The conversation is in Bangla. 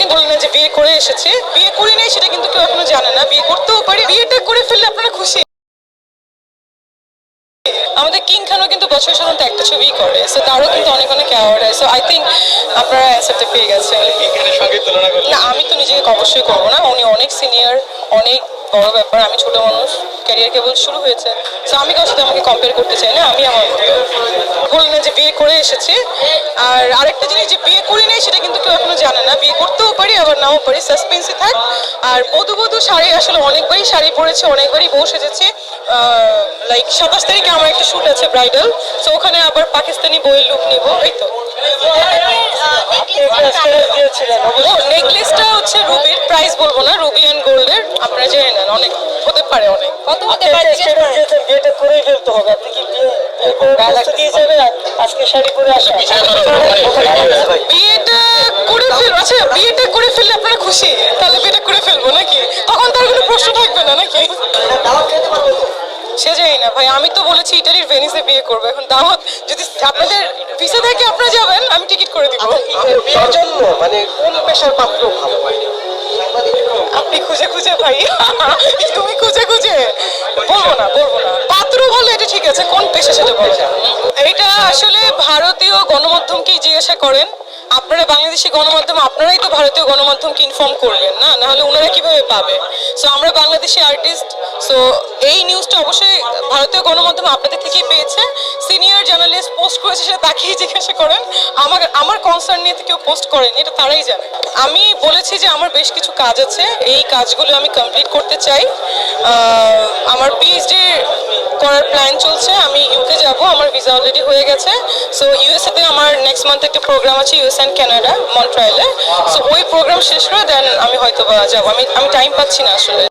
কিন্তু বলি না যে বিয়ে করে এসেছে। বিয়ে করি নাই সেটা কিন্তু কেউ এখনও জানে না। বিয়ে করতেও পারি, বিয়েটা করে ফেললে আপনারা খুশি। আমাদের কিং খানও কিন্তু বছর সাধারণত একটা ছবি করে সো তারও কিন্তু অনেক অনেক অ্যাওয়ার্ড সো আই থিঙ্ক আপনারা অ্যান্সারটা পেয়ে গেছেন। করলে? না আমি তো নিজেকে অবশ্যই করব না। উনি অনেক সিনিয়র অনেক বড় ব্যাপার। আমি ছোট মানুষ। ক্যারিয়ার কেবল শুরু হয়েছে। তো আমি কারোর সাথে আমাকে কম্পেয়ার করতে চাই না। আমি আমার মতো বলি না যে বিয়ে করে এসেছি। আর আরেকটা জিনিস যে বিয়ে করি নাই সেটা কিন্তু কেউ এখনও জানে না। বিয়ে করতেও পারি আবার নাও পারি। সাসপেন্সে থাক। আর বধু বধু শাড়ি আসলে অনেকবারই শাড়ি পরেছে অনেকবারই বউ সেজেছি। লাইক সাতাশ তারিখে আমার একটা শ্যুট আছে ব্রাইডাল তো ওখানে আবার পাকিস্তানি বইয়ের লুক নিব এই তো। নেকলেসটা হচ্ছে রুবির প্রাইস বলব না রুবি অ্যান্ড গোল্ডের আপনারা জেনে নেন অনেক হতে পারে অনেক। কত হতে পারে। বিয়েটা করেই ফেলতে হবে আপনি কি প্রস্তুতি হিসেবে আজকে শাড়ি পরে আসা? বিয়েটা করে ফেল আচ্ছা বিয়েটা করে ফেললে আপনারা খুশি তাহলে বিয়েটা করে ফেলব নাকি যাই না। ভাই আমি তো বলেছি ইটালির ভেনিসে বিয়ে করব। এখন দাওয়াত যদি আপনাদের ভিসা থেকে আপনারা যাবেন? আমি টিকিট করে দিব। বিয়ের জন্য মানে কোন পেশার পাত্র ভালো আপনি খুঁজে খুঁজে ভাই। তুমি খুঁজে খুঁজে। বলব না বলব না। পাত্র ভালো এটা ঠিক আছে কোন পেশা সেটা বলো এটা আসলে ভারতীয় গণমাধ্যমকেই জিজ্ঞাসা করেন। আপনারা বাংলাদেশি গণমাধ্যম, আপনারাই তো ভারতীয় গণমাধ্যমকে ইনফর্ম করলেন, না? নাহলে ওনারা কীভাবে পাবে? সো আমরা বাংলাদেশি আর্টিস্ট সো এই নিউজটা অবশ্যই ভারতীয় গণমাধ্যম আপনাদের থেকেই পেয়েছে। সিনিয়র জার্নালিস্ট পোস্ট করেছে সেটা তাকেই জিজ্ঞাসা করেন। আমার আমার কনসার্ন নিয়ে কেউ পোস্ট করেনি, এটা তারাই জানে। আমি বলেছি যে আমার বেশ কিছু কাজ আছে, এই কাজগুলো আমি কমপ্লিট করতে চাই। আমার পিএইচডি করার প্ল্যান চলছে, আমি ইউকে যাব, আমার ভিসা অলরেডি হয়ে গেছে। সো ইউএসএ তে আমার নেক্সট মান্থ একটা প্রোগ্রাম আছে ইউএস অ্যান্ড কানাডা মন্ট্রায়ালে সো ওই প্রোগ্রাম শেষ করে দেন আমি হয়তো বা যাব। আমি আমি টাইম পাচ্ছি না আসলে।